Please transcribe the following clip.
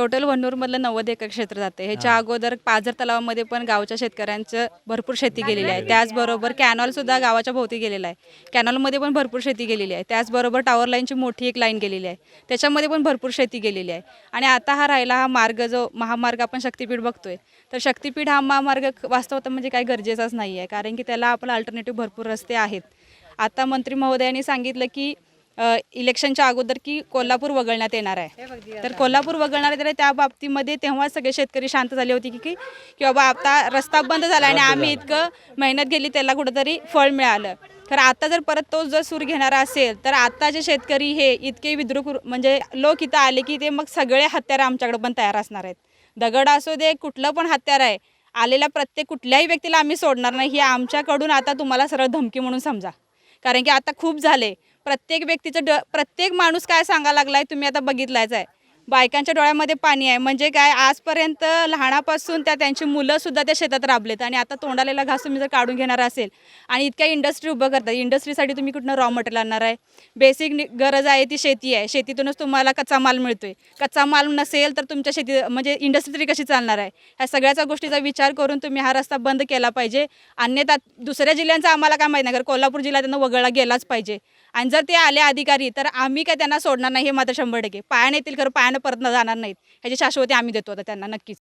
Total वन्नूरमधलं नव्वद acre क्षेत्र जाते. ह्याच्या अगोदर पाझर तलावामध्ये पण गावच्या शेतकऱ्यांचं भरपूर शेती गेलेली आहे. त्याचबरोबर कॅनॉल सुद्धा गावाच्या भोवती गेलेला आहे. कॅनॉलमध्ये पण भरपूर शेती गेलेली आहे. त्याचबरोबर टॉवर लाईनची मोठी एक लाईन गेलेली आहे. त्याच्यामध्ये पण भरपूर शेती गेलेली आहे. आणि आता हा राहिला हा मार्ग जो महामार्ग आपण शक्तीपीठ बघतोय. तर शक्तीपीठ हा महामार्ग वास्तवता म्हणजे काही गरजेचाच नाही आहे कारण की त्याला आपण अल्टरनेटिव्ह भरपूर रस्ते आहेत. आता मंत्री महोदयांनी सांगितलं की इलेक्शनच्या अगोदर की कोल्हापूर वगळण्यात येणार आहे. तर कोल्हापूर वगळणार आहे तर त्या बाबतीमध्ये तेव्हा सगळे शेतकरी शांत झाले होते की की की बाबा आता रस्ता बंद झाला आणि आम्ही इतकं मेहनत गेली त्याला कुठंतरी फळ मिळालं. तर आता जर परत तोच जर सूर घेणारा असेल तर आताचे शेतकरी हे इतके विद्रुप म्हणजे लोक इथं आले की ते मग सगळे हत्यारं आमच्याकडे पण तयार असणार आहेत. दगड असू दे कुठलं पण हत्यार आहे आलेल्या प्रत्येक कुठल्याही व्यक्तीला आम्ही सोडणार नाही ही आमच्याकडून आता तुम्हाला सरळ धमकी म्हणून समजा. कारण की आता खूप झाले प्रत्येक व्यक्तीचं ड प्रत्येक माणूस काय सांगायला लागलाय तुम्ही आता बघितलायच आहे. बायकांच्या डोळ्यामध्ये पाणी आहे. म्हणजे काय आजपर्यंत लहानापासून त्या त्यांची मुलंसुद्धा त्या शेतात राबलेत आणि आता तोंडालेला घास तुम्ही जर काढून घेणार असेल आणि इतक्या इंडस्ट्री उभं करतात इंडस्ट्रीसाठी तुम्ही कुठनं रॉ मटेरियल आणणार आहे? बेसिक गरज आहे ती शेती आहे. शेतीतूनच तुम्हाला कच्चा माल मिळतोय. कच्चा माल नसेल तर तुमच्या शेती म्हणजे इंडस्ट्री तरी कशी चालणार आहे? ह्या सगळ्याचा गोष्टीचा विचार करून तुम्ही हा रस्ता बंद केला पाहिजे. अन्यथा दुसऱ्या जिल्ह्यांचं आम्हाला काय माहीत नाही कारण कोल्हापूर जिल्हा त्यांना वगळला गेलाच पाहिजे. आणि जर ते आले अधिकारी तर आम्ही काय त्यांना सोडणार नाही हे मात्र शंभर टक्के. पायाने येतील खरं पायानं परत जाणार नाहीत. ह्याची शाश्वती आम्ही देतो आता त्यांना नक्कीच.